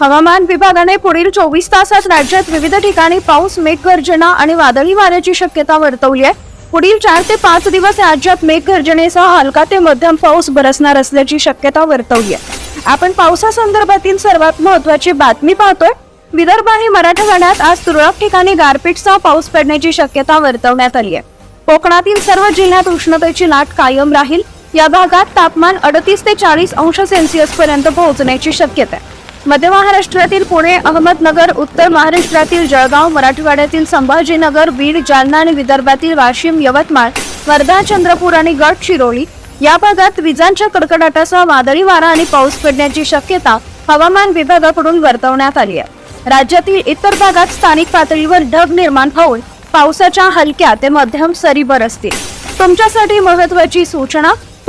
हवामान विभागाने पुढील चोवीस तासात राज्यात विविध ठिकाणी पाऊस मेघगर्जना आणि वादळी वाऱ्याची शक्यता वर्तवली आहे. पुढील चार ते पाच दिवस राज्यात मेघगर्जनेसह हलका ते मध्यम पाऊस बरसणार असल्याची शक्यता वर्तवली आहे. आपण पावसासंदर्भातील सर्वात महत्वाची बातमी पाहतोय. विदर्भ आणि मराठवाड्यात आज तुरळक ठिकाणी गारपीटसह पाऊस पडण्याची शक्यता वर्तवण्यात आली आहे. कोकणातील सर्व जिल्ह्यात उष्णतेची लाट कायम राहील. या भागात तापमान अडतीस ते चाळीस अंश सेल्सिअस पर्यंत पोहोचण्याची शक्यता आहे. मध्य महाराष्ट्रातील पुणे अहमदनगर उत्तर महाराष्ट्रातील जळगाव मराठवाड्यातील संभाजीनगर बीड जालना आणि विदर्भातील वाशिम यवतमाळ वर्धा चंद्रपूर आणि गडचिरोली या भागात विजांच्या कडकडाटासह वादळी वारा आणि पाऊस पडण्याची शक्यता हवामान विभागाकडून वर्तवण्यात आली आहे. राज्यातील इतर भागात स्थानिक पातळीवर ढग निर्माण होऊन पावसाच्या हलक्या ते मध्यम सरी बरसतील. तुमच्यासाठी महत्वाची सूचना